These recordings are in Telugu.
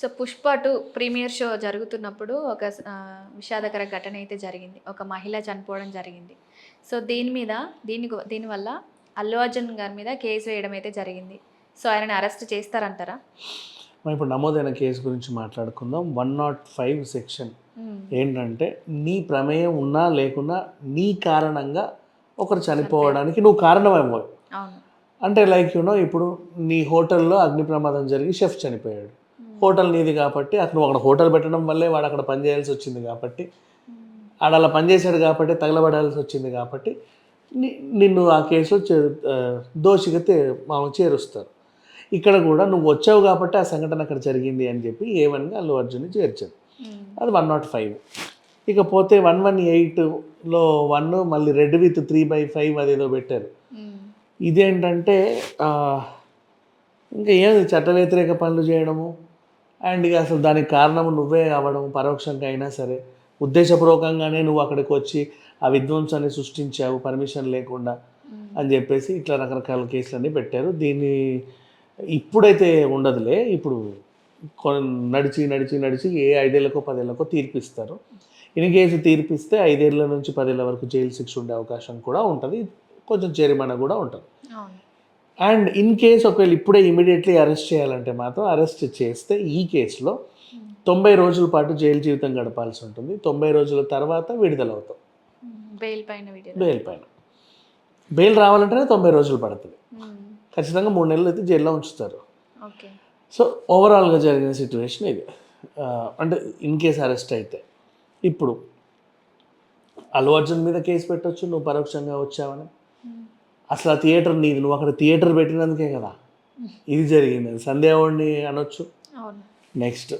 So Pushpa two premiere show జరుగుతున్నప్పుడు ఒక విషాదకర ఘటన అయితే జరిగింది. ఒక మహిళ చనిపోవడం జరిగింది. సో దీని మీద దీని దీనివల్ల అల్లు అర్జున్ గారి మీద కేసు వేయడం అయితే జరిగింది. సో ఆయనని అరెస్ట్ చేస్తారంటారా? మనం ఇప్పుడు నమోదైన కేసు గురించి మాట్లాడుకుందాం. One naught five section. ఏంటంటే నీ ప్రమేయం ఉన్నా లేకున్నా నీ కారణంగా ఒకరు చనిపోవడానికి నువ్వు కారణం అవును. అంటే లైక్ యూనో ఇప్పుడు నీ హోటల్లో అగ్ని ప్రమాదం జరిగి షెఫ్ చనిపోయాడు. హోటల్ నీది కాబట్టి నువ్వు అక్కడ హోటల్ పెట్టడం వల్లే వాడు అక్కడ పని చేయాల్సి వచ్చింది కాబట్టి. ఆడ అలా పనిచేశాడు కాబట్టి తగలబడాల్సి వచ్చింది కాబట్టి నిన్ను ఆ కేసులో చే దోషిగా మామూలు చేరుస్తారు. ఇక్కడ కూడా నువ్వు వచ్చావు కాబట్టి ఆ సంఘటన అక్కడ జరిగింది అని చెప్పి ఏవన్గా అల్లు అర్జున్ని చేర్చారు. అది వన్ నాట్ ఫైవ్ ఇకపోతే వన్ వన్ ఎయిట్లో వన్ మళ్ళీ read with three by five అదేదో పెట్టారు. ఇదేంటంటే ఇంకా ఏమి చట్ట వ్యతిరేక పనులు చేయడము? అండ్ ఇక అసలు దానికి కారణం నువ్వే అవ్వడం పరోక్షంగా అయినా సరే ఉద్దేశపూర్వకంగానే నువ్వు అక్కడికి వచ్చి ఆ విధ్వంసాన్ని సృష్టించావు పర్మిషన్ లేకుండా అని చెప్పేసి ఇట్లా రకరకాల కేసులన్నీ పెట్టారు. దీన్ని ఇప్పుడైతే ఉండదులే ఇప్పుడు నడిచి నడిచి నడిచి ఏ ఐదేళ్ళకో పదేళ్ళకో తీర్పిస్తారు. ఇన్ కేసు తీర్పిస్తే ఐదేళ్ళ నుంచి పదేళ్ళ వరకు జైలు శిక్ష ఉండే అవకాశం కూడా ఉంటుంది కొంచెం జరిమానా కూడా ఉంటుంది. అండ్ ఇన్ కేస్ ఒకవేళ ఇప్పుడే ఇమీడియట్లీ అరెస్ట్ చేయాలంటే మాత్రం అరెస్ట్ చేస్తే ఈ కేసులో తొంభై రోజుల పాటు జైలు జీవితం గడపాల్సి ఉంటుంది. తొంభై రోజుల తర్వాత విడుదలవుతాం. బెయిల్ పైన బెయిల్ పైన. బెయిల్ రావాలంటేనే తొంభై రోజులు పడుతుంది. ఖచ్చితంగా మూడు నెలలు అయితే జైల్లో ఉంచుతారు. సో ఓవరాల్గా జరిగిన సిచ్యువేషన్ ఇది. అంటే ఇన్ కేస్ అరెస్ట్ అయితే. ఇప్పుడు అల్లు అర్జున్ మీద కేసు పెట్టొచ్చు నువ్వు పరోక్షంగా వచ్చావని. అసలు ఆ థియేటర్ నీది నువ్వు అక్కడ థియేటర్ పెట్టినందుకే కదా. ఇది జరిగింది. సంధ్యావాడిని అనొచ్చు. నెక్స్ట్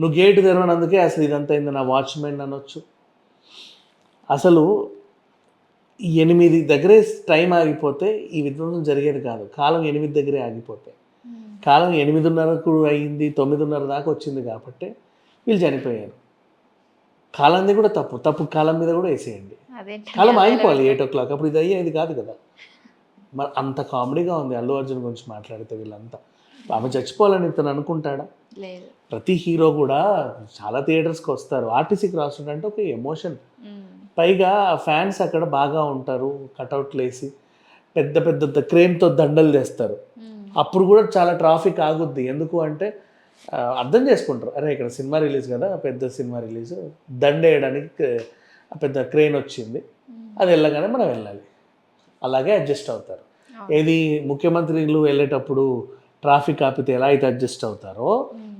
నువ్వు గేట్ తెరవనందుకే అసలు ఇదంతా అయింది. నా వాచ్మెన్ అనొచ్చు. అసలు ఎనిమిది దగ్గరే టైం ఆగిపోతే ఈ విధ్వంసం జరిగేది కాదు. కాలం ఎనిమిది దగ్గరే ఆగిపోతే. కాలం ఎనిమిదిన్నరకు అయింది తొమ్మిదిన్నర దాకా వచ్చింది కాబట్టి వీళ్ళు చనిపోయారు. కాలంది కూడా తప్పు తప్పు కాలం మీద కూడా వేసేయండి. కాలం ఆగిపోవాలి ఎయిట్ ఓ క్లాక్. అప్పుడు ఇది అయ్యేది కాదు కదా. మరి అంత కామెడీగా ఉంది అల్లు అర్జున్ గురించి మాట్లాడితే వీళ్ళంతా. ఆమె చచ్చిపోవాలని ఇతను అనుకుంటాడా? ప్రతి హీరో కూడా చాలా థియేటర్స్కి వస్తారు. ఆర్టీసీకి రాస్తుంటే ఒక ఎమోషన్. పైగా ఫ్యాన్స్ అక్కడ బాగా ఉంటారు కటౌట్లు వేసి పెద్ద పెద్ద క్రేన్తో దండలు చేస్తారు. అప్పుడు కూడా చాలా ట్రాఫిక్ ఆగుద్ది. ఎందుకు అంటే అర్థం చేసుకుంటారు. అరే ఇక్కడ సినిమా రిలీజ్ కదా పెద్ద సినిమా రిలీజ్. దండేయడానికి పెద్ద క్రెయిన్ వచ్చింది. అది వెళ్ళగానే మనం వెళ్ళాలి అలాగే అడ్జస్ట్ అవుతారు. ఏది ముఖ్యమంత్రులు వెళ్ళేటప్పుడు ట్రాఫిక్ ఆపితే ఎలా అయితే అడ్జస్ట్ అవుతారో.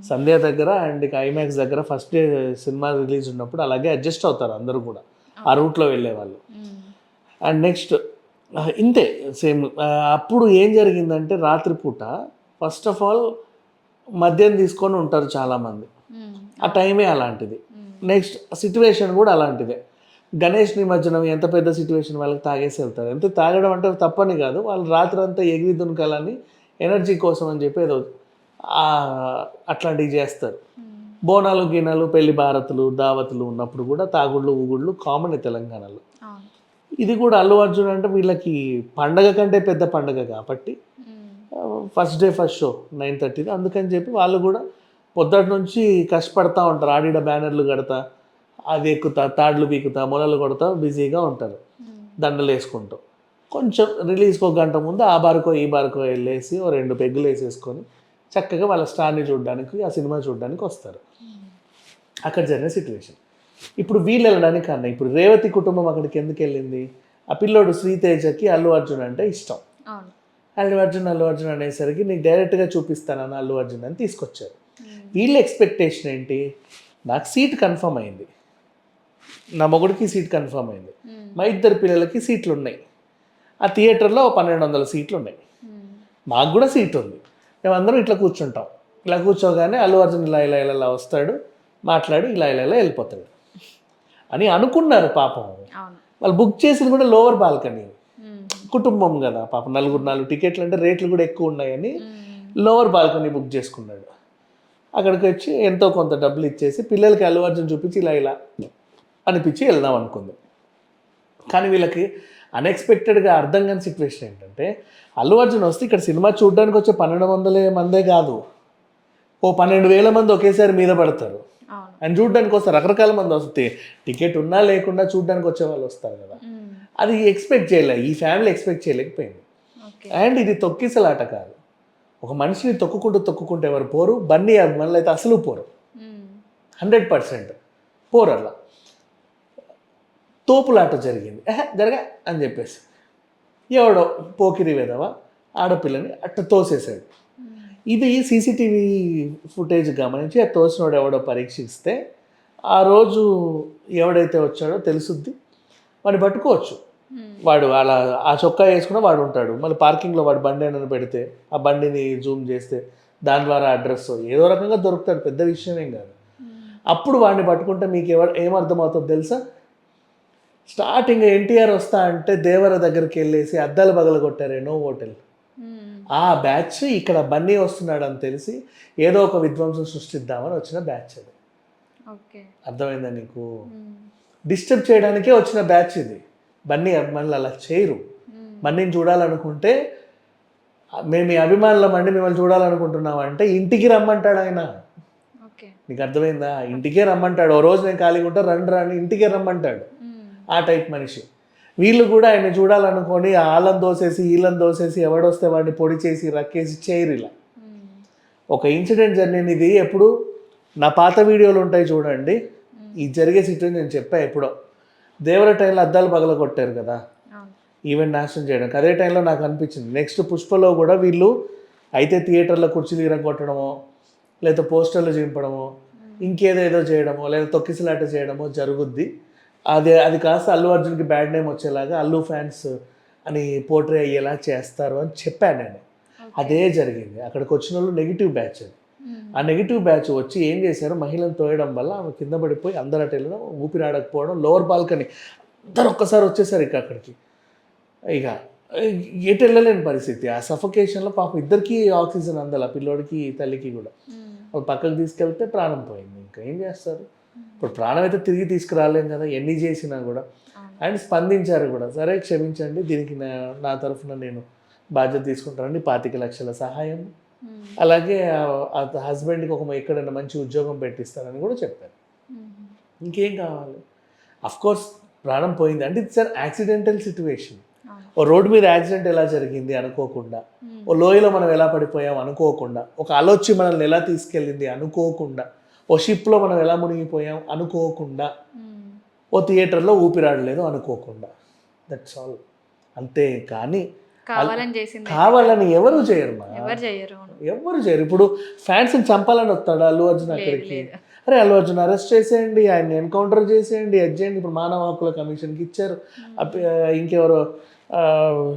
సంధ్య దగ్గర అండ్ ఇక ఐమాక్స్ దగ్గర ఫస్ట్ డే సినిమా రిలీజ్ ఉన్నప్పుడు అలాగే అడ్జస్ట్ అవుతారు అందరూ కూడా ఆ రూట్లో వెళ్ళే వాళ్ళు మ్మ్. అండ్ నెక్స్ట్ ఇంతే సేమ్ అప్పుడు ఏం జరిగిందంటే రాత్రిపూట ఫస్ట్ ఆఫ్ ఆల్ మద్యం తీసుకొని ఉంటారు చాలామంది. ఆ టైమే అలాంటిది. నెక్స్ట్ సిచ్యువేషన్ కూడా అలాంటిదే గణేష్ నిమజ్జనం ఎంత పెద్ద సిచ్యువేషన్ వాళ్ళకి తాగేసి వెళ్తారు. ఎంత తాగడం అంటే తప్పని కాదు. వాళ్ళు రాత్రి అంతా ఎగిరి దునకాలని ఎనర్జీ కోసం అని చెప్పి ఏదో అట్లాంటివి చేస్తారు. మ్మ్. బోనాలు గినాలు పెళ్ళి భారతులు దావతులు ఉన్నప్పుడు కూడా తాగుళ్ళు ఊగుళ్ళు కామన్ తెలంగాణలో. ఇది కూడా అల్లు అర్జున్ అంటే వీళ్ళకి పండగ కంటే పెద్ద పండగ కాబట్టి. First day first show nine థర్టీది అందుకని చెప్పి వాళ్ళు కూడా పొద్దుటి నుంచి కష్టపడతా ఉంటారు. ఆడిడ బ్యానర్లు కడతా అది ఎక్కుతా తాడ్లు పీకుతా మొలలు కొడతా బిజీగా ఉంటారు. మ్మ్. దండలు వేసుకుంటూ. కొంచెం రిలీజ్కి ఒక గంట ముందు ఆ బారుకో ఈ బారుకో వెళ్ళేసి ఓ రెండు పెగ్గులు వేసేసుకొని చక్కగా వాళ్ళ స్టార్ని చూడడానికి ఆ సినిమా చూడడానికి వస్తారు. అక్కడ జరిగిన సిచ్యువేషన్ ఇప్పుడు వీళ్ళు వెళ్ళడానికి అన్న ఇప్పుడు రేవతి కుటుంబం అక్కడికి ఎందుకు వెళ్ళింది? ఆ పిల్లోడు శ్రీతేజకి అల్లు అర్జున్ అంటే ఇష్టం. అల్లు అర్జున్ అల్లు అర్జున్ అనేసరికి నీకు డైరెక్ట్గా చూపిస్తానన్న అల్లు అర్జున్ అని తీసుకొచ్చారు. మ్మ్. వీళ్ళ ఎక్స్పెక్టేషన్ ఏంటి? నాకు సీట్ కన్ఫర్మ్ అయింది. నా మొగుడికి సీట్ కన్ఫర్మ్ అయింది. మా ఇద్దరు పిల్లలకి సీట్లు ఉన్నాయి ఆ థియేటర్లో పన్నెండు వందల సీట్లు ఉన్నాయి. మాకు కూడా సీట్ ఉంది మేమందరం ఇట్లా కూర్చుంటాం. ఇలా కూర్చోగానే అల్లు అర్జున్ ఇలా ఇలా ఇలా వస్తాడు మాట్లాడి ఇలా ఇలా ఇలా వెళ్ళిపోతాడు అని అనుకున్నారు పాపం. వాళ్ళు బుక్ చేసింది కూడా లోవర్ బాల్కనీ. కుటుంబం కదా పాపం. నలుగురు నాలుగు టికెట్లు అంటే రేట్లు కూడా ఎక్కువ ఉన్నాయని. లోవర్ బాల్కనీ బుక్ చేసుకున్నాడు. అక్కడికి వచ్చి ఎంతో కొంత డబ్బులు ఇచ్చేసి పిల్లలకి అల్లు అర్జున్ చూపించి ఇలా ఇలా అనిపించి వెళ్దాం అనుకుంది. కానీ వీళ్ళకి అన్ఎక్స్పెక్టెడ్గా అర్థం కాని సిచ్యువేషన్ ఏంటంటే అల్లు అర్జున్ వస్తే ఇక్కడ సినిమా చూడడానికి వచ్చే పన్నెండు వందలే మందే కాదు. ఓ పన్నెండు వేల మంది ఒకేసారి మీద పడతారు. అండ్ చూడడానికి వస్తారు. రకరకాల మంది వస్తే టికెట్ ఉన్నా లేకుండా చూడడానికి వచ్చే వాళ్ళు వస్తారు కదా. అది ఎక్స్పెక్ట్ చేయలే. ఈ ఫ్యామిలీ ఎక్స్పెక్ట్ చేయలేకపోయింది. అండ్ ఇది తొక్కిసలాట కాదు. ఒక మనిషిని తొక్కుకుంటూ తొక్కుకుంటూ ఎవరు పోరు? బన్నీ అభిమానులు అయితే అసలు పోరు. హండ్రెడ్ పర్సెంట్ పోరు అలా. తోపులాట జరిగింది. జరగా అని చెప్పేసి. ఎవడో పోకిరి వేదవా ఆడపిల్లని అట్ట తోసేసాడు మ్మ్. ఇది సీసీటీవీ ఫుటేజ్ గమనించి ఆ తోసినోడు ఎవడో పరీక్షిస్తే ఆ రోజు ఎవడైతే వచ్చాడో తెలుసుద్ది. వాడిని పట్టుకోవచ్చు. వాడు అలా ఆ చొక్కా వేసుకున్న వాడు ఉంటాడు. మళ్ళీ పార్కింగ్లో వాడు బండి అని పెడితే ఆ బండిని జూమ్ చేస్తే దాని ద్వారా అడ్రస్ ఏదో రకంగా దొరుకుతాడు. పెద్ద విషయం ఏం కాదు. అప్పుడు వాడిని పట్టుకుంటే మీకు ఎవరు ఏమర్థమవుతుందో తెలుసా? స్టార్టింగ్ ఎన్టీఆర్ వస్తా అంటే దేవర దగ్గరికి వెళ్ళేసి అద్దాలు పగల కొట్టారే నో హోటల్. మ్మ్. ఆ బ్యాచ్ ఇక్కడ బన్నీ వస్తున్నాడు అని తెలిసి ఏదో ఒక విధ్వంసం సృష్టిద్దామని వచ్చిన బ్యాచ్ అది. ఓకే. అర్థమైందా నీకు? మ్మ్. డిస్టర్బ్ చేయడానికే వచ్చిన బ్యాచ్ ఇది. బన్నీ అభిమానులు అలా చేయరు. మ్మ్. బన్నీని చూడాలనుకుంటే మేము మీ అభిమానులం అండి మిమ్మల్ని చూడాలనుకుంటున్నాం అంటే ఇంటికి రమ్మంటాడు ఆయన. నీకు అర్థమైందా? ఇంటికే రమ్మంటాడు. ఓ రోజు నేను ఖాళీగా ఉంటా రండి రాని ఇంటికే రమ్మంటాడు. మ్మ్. ఆ టైప్ మనిషి. వీళ్ళు కూడా ఆయన చూడాలనుకొని ఆళ్ళని దోసేసి వీళ్ళని దోసేసి ఎవడొస్తే వాడిని పొడి చేసి రక్కేసి చేయరు ఇలా. ఒక ఇన్సిడెంట్ జరిగింది ఇది ఎప్పుడు? నా పాత వీడియోలు ఉంటాయి చూడండి. ఈ జరిగే సిచ్యువేషన్ నేను చెప్పా ఎప్పుడో. దేవర టైంలో అద్దాలు పగల కొట్టారు కదా ఈవెంట్ నాశనం చేయడానికి అదే టైంలో నాకు అనిపించింది. నెక్స్ట్ పుష్పలో కూడా వీళ్ళు అయితే థియేటర్లో కుర్చీలు ఇరగొట్టడమో లేదా పోస్టర్లు చింపడమో ఇంకేదేదో చేయడమో లేదా తొక్కిసలాట చేయడమో జరుగుద్ది. అదే అది కాస్త అల్లు అర్జున్కి బ్యాడ్ నేమ్ వచ్చేలాగా అల్లు ఫ్యాన్స్ అని పోర్ట్రే అయ్యేలా చేస్తారు అని చెప్పాను నేను. అదే జరిగింది. అక్కడికి వచ్చిన వాళ్ళు నెగిటివ్ బ్యాచ్ అది. ఆ నెగిటివ్ బ్యాచ్ వచ్చి ఏం చేశారు? మహిళను తోయడం వల్ల ఆమె కింద పడిపోయి అందరు అటు వెళ్ళడం ఊపిరాడకపోవడం లోవర్ బాల్కనీ అందరు ఒక్కసారి వచ్చేసారు ఇక అక్కడికి. ఇక ఎటు వెళ్ళలేని పరిస్థితి. ఆ సఫకేషన్లో పాపం ఇద్దరికి ఆక్సిజన్ అందాలి ఆ పిల్లోడికి తల్లికి కూడా. పక్కకు తీసుకెళ్తే ప్రాణం పోయింది. ఇంకా ఏం చేస్తారు? ఇప్పుడు ప్రాణం అయితే తిరిగి తీసుకురాలేం కదా ఎన్ని చేసినా కూడా. అండ్ స్పందించారు కూడా సరే క్షమించండి దీనికి నా నా తరఫున నేను బాధ్యత తీసుకుంటానండి పాతిక లక్షల సహాయం. అలాగే హస్బెండ్కి ఒక ఎక్కడైనా మంచి ఉద్యోగం పెట్టిస్తారని కూడా చెప్పారు. ఇంకేం కావాలి? కోర్స్ ప్రాణం పోయింది. అంటే ఇట్స్ అన్ యాక్సిడెంటల్ సిచ్యువేషన్ ఓ రోడ్డు మీద యాక్సిడెంట్ ఎలా జరిగింది అనుకోకుండా. ఓ లోయలో మనం ఎలా పడిపోయాం అనుకోకుండా ఒక అలొచ్చి మనల్ని ఎలా తీసుకెళ్ళింది అనుకోకుండా ఓ షిప్లో మనం ఎలా మునిగిపోయాం అనుకోకుండా. ఓ థియేటర్లో ఊపిరాడలేదు అనుకోకుండా. దట్స్ ఆల్ అంతే కానీ కావాలని ఎవరు చేయరు ఎవరు చేయరు. ఇప్పుడు ఫ్యాన్స్ని చంపాలని వస్తాడు అల్లు అర్జున్ అక్కడికి. అరే అల్లు అర్జున్ అరెస్ట్ చేసేయండి ఆయన ఎన్కౌంటర్ చేసేయండి అది చేయండి. ఇప్పుడు మానవ హక్కుల కమిషన్కి ఇచ్చారు. అప్ప- ఇంకెవరో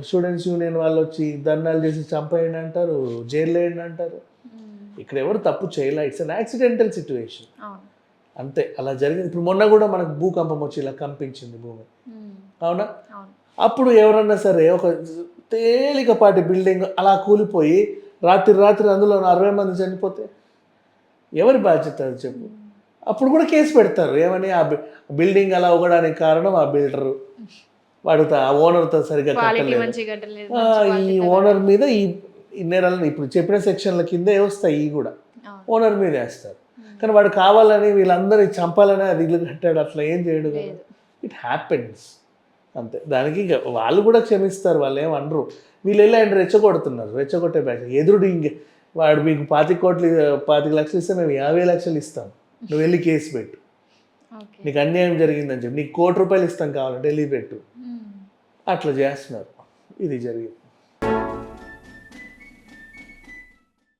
స్టూడెంట్స్ యూనియన్ వాళ్ళు వచ్చి ధర్నాలు చేసి చంపేయండి అంటారు జైలు వేయండి అంటారు. ఇక్కడ ఎవరు తప్పు చేయలే ఇట్స్ అన్ యాక్సిడెంటల్ సిచ్యువేషన్ అవును. అంతే అలా జరిగింది. ఇప్పుడు మొన్న కూడా మనకు భూకంపం వచ్చి ఇలా కంపించింది భూమి. అవునా? అప్పుడు ఎవరన్నా సరే ఒక తేలికపాటి బిల్డింగ్ అలా కూలిపోయి రాత్రి రాత్రి అందులో అరవై మంది చనిపోతే ఎవరి బాధ్యత చెప్పు. అప్పుడు కూడా కేసు పెడతారు. ఏమని? ఆ బిల్డింగ్ అలా ఒకడానికి కారణం ఆ బిల్డరు. వాడు త- ఆ ఓనర్తో సరిగ్గా కట్టలేదు. ఈ ఓనర్ మీద ఈ ఈ నేరాలను ఇప్పుడు చెప్పిన సెక్షన్ల కిందే వస్తాయి ఈ కూడా. ఓనర్ మీద వేస్తారు. కానీ వాడు కావాలని వీళ్ళందరినీ చంపాలని అది ఇల్లు కట్టాడు అట్లా ఏం చేయడు కదా. ఇట్ హ్యాపెన్స్ అంతే. దానికి ఇక వాళ్ళు కూడా క్షమిస్తారు వాళ్ళు ఏం అనరు. వీళ్ళు వెళ్ళి ఆయన రెచ్చగొడుతున్నారు రెచ్చగొట్టే బ్యాచ్. ఎదురుడు ఇంక వాడు మీకు పాతిక కోట్లు పాతిక లక్షలు ఇస్తే మేము యాభై లక్షలు ఇస్తాం. నువ్వు వెళ్ళి కేసు పెట్టు. నీకు అన్యాయం జరిగిందని చెప్పి నీకు కోటి రూపాయలు ఇస్తాం కావాలంటే వెళ్ళి పెట్టు. అట్లా చేస్తున్నారు. ఇది జరిగింది.